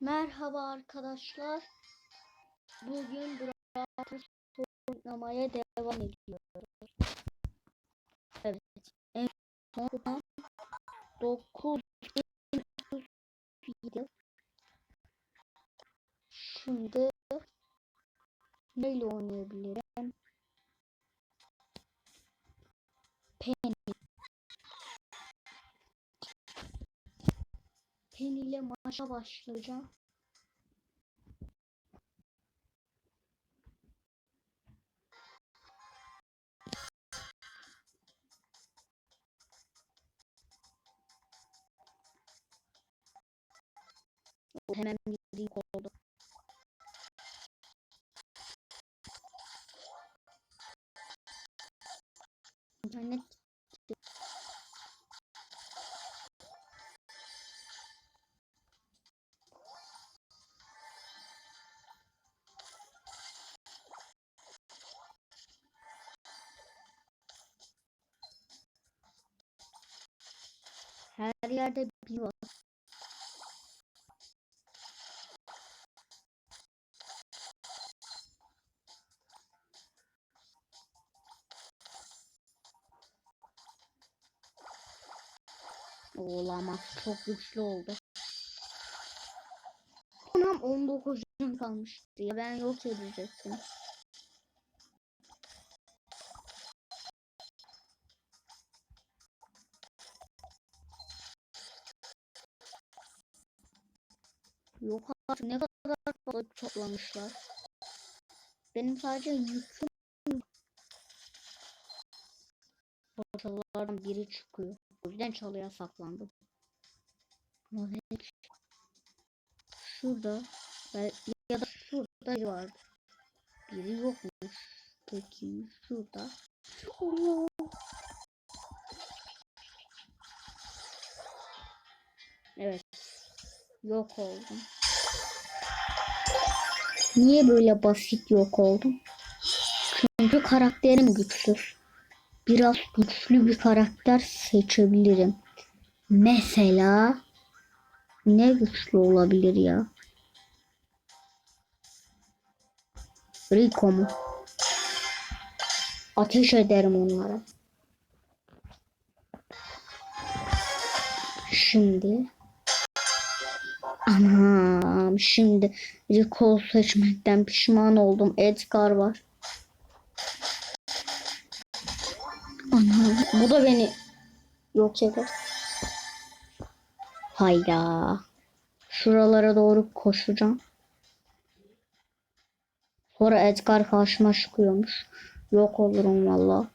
Merhaba arkadaşlar. Bugün Brawl oynamaya devam ediyoruz. Maça başlayacağım. Hemen bir oldu. Her yerde bir var. Olamaz. Çok güçlü oldu. Anam 19 can kalmıştı ya. Ben yok edecektim. Yok artık ne kadar fazla toplamışlar. Benim sadece yüküm portallardan biri çıkıyor. O yüzden çalıya saklandım. Şurada ya da şurada biri vardı. Biri yokmuş. Peki şurada. Allah. Yok oldum. Niye böyle basit yok oldum? Çünkü karakterim güçsüz. Biraz güçlü bir karakter seçebilirim. Mesela ne güçlü olabilir ya? Rico mu? Ateş ederim onlara. Şimdi Anam şimdi Rico seçmekten pişman oldum. Edgar var. Anam bu da beni yok eder. Hayda. Şuralara doğru koşacağım. Sonra Edgar karşıma çıkıyormuş. Yok olurum valla.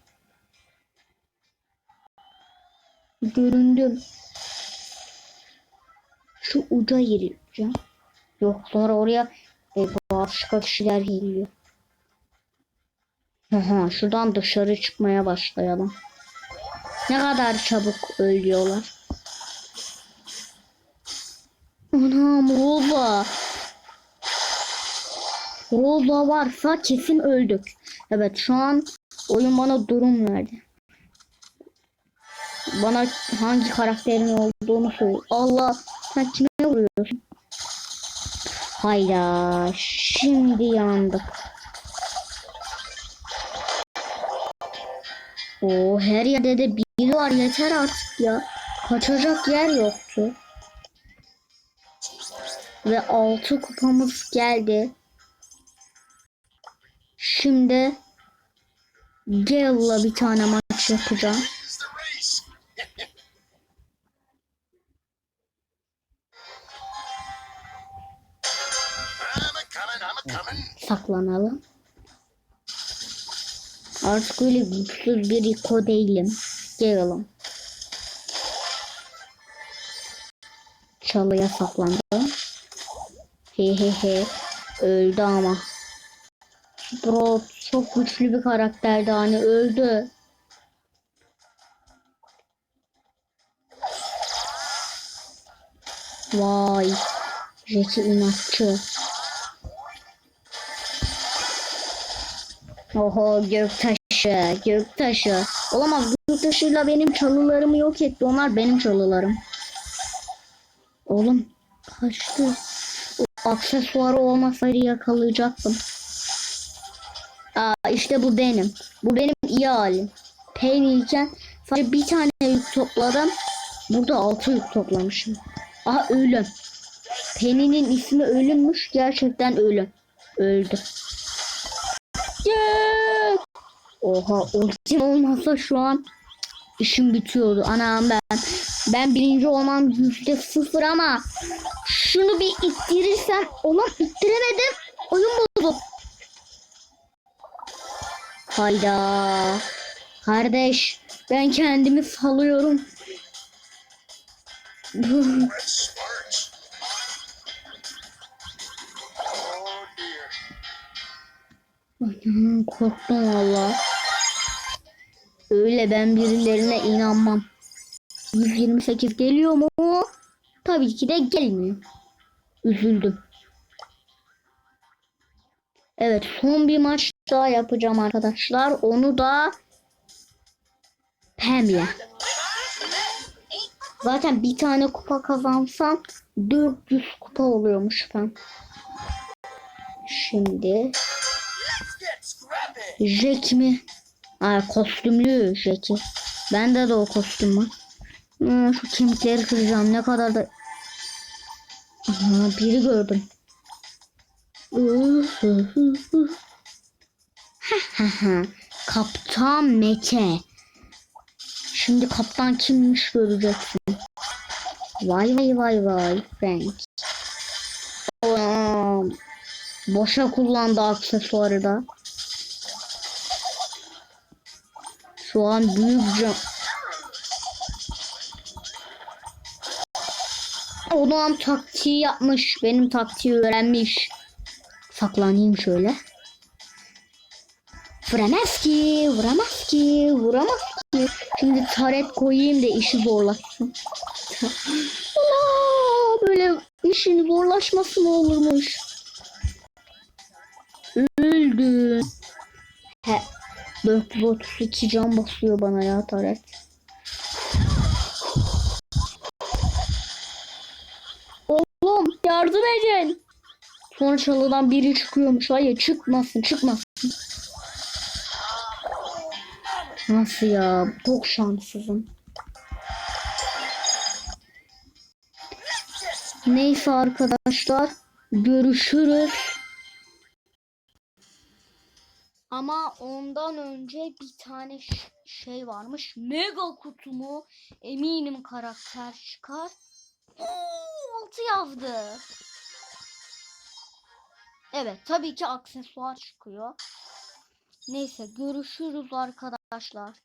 Göründüm. Şu uca gireceğim. Yok sonra oraya e, başka kişiler geliyor. Aha, şuradan dışarı çıkmaya başlayalım. Ne kadar çabuk ölüyorlar. Anam Roba. Roba varsa kesin öldük. Evet şu an oyun bana durum verdi. Bana hangi karakterin olduğunu söyle. Allah sen kime vuruyorsun? Hayda şimdi yandık. O her yerde de biri var yeter artık ya. Kaçacak yer yoktu. Ve altı kupamız geldi. Şimdi Gale'la bir tane maç yapacağım. Saklanalım. Artık öyle güçsüz bir Rico değilim. Gale'ım. Çalıya saklandım. He he he. Öldü ama. Bro çok güçlü bir karakterdi hani öldü. Vay. Jeti inatçı. Oho göktaş taşı, gök taşı. Olamaz gök taşıyla benim çalılarımı yok etti. Onlar benim çalılarım. Oğlum kaçtı. O aksesuarı olmasaydı yakalayacaktım. Aa işte bu benim. Bu benim iyi halim. Penny'yken sadece bir tane yük topladım. Burada altı yük toplamışım. Aha ölüm. Penny'nin ismi ölümmüş. Gerçekten ölüm. Öldü. Yeah! Oha ultim olmasa şu an işim bitiyordu. Anam ben. Ben birinci olmam yüzde sıfır ama şunu bir ittirirsem olan ittiremedim. Oyun bozuldu. Hayda. Kardeş ben kendimi salıyorum. Korktum valla. Öyle ben birilerine inanmam. 128 geliyor mu? Tabii ki de gelmiyor. Üzüldüm. Evet son bir maç daha yapacağım arkadaşlar. Onu da Pem'le. Zaten bir tane kupa kazansam 400 kupa oluyormuş Pem. Şimdi. Jack mi? Ay kostümlü Jack'i. Bende de o kostüm var. Hmm, şu kemikleri kıracağım. Ne kadar da... Aha, biri gördüm. Kaptan Mete. Şimdi kaptan kimmiş göreceksin. Vay vay vay vay Frank. Aa, boşa kullandı aksesuarı da. Şu an büyük can... Adam taktiği yapmış. Benim taktiği öğrenmiş. Saklanayım şöyle. Vuramaz ki, vuramaz ki, vuramaz ki. Şimdi taret koyayım da işi zorlaşsın. Allah, böyle işin zorlaşması mı olurmuş? Öldüm. He, 432 can basıyor bana ya taret. Oğlum yardım edin. Sonra çalıdan biri çıkıyormuş. Hayır çıkmasın çıkmasın. Nasıl ya? Çok şanssızım. Neyse arkadaşlar. Görüşürüz. Ama ondan önce bir tane şey varmış. Mega kutumu eminim karakter çıkar. Oo, altı yazdı. Evet tabii ki aksesuar çıkıyor. Neyse görüşürüz arkadaşlar.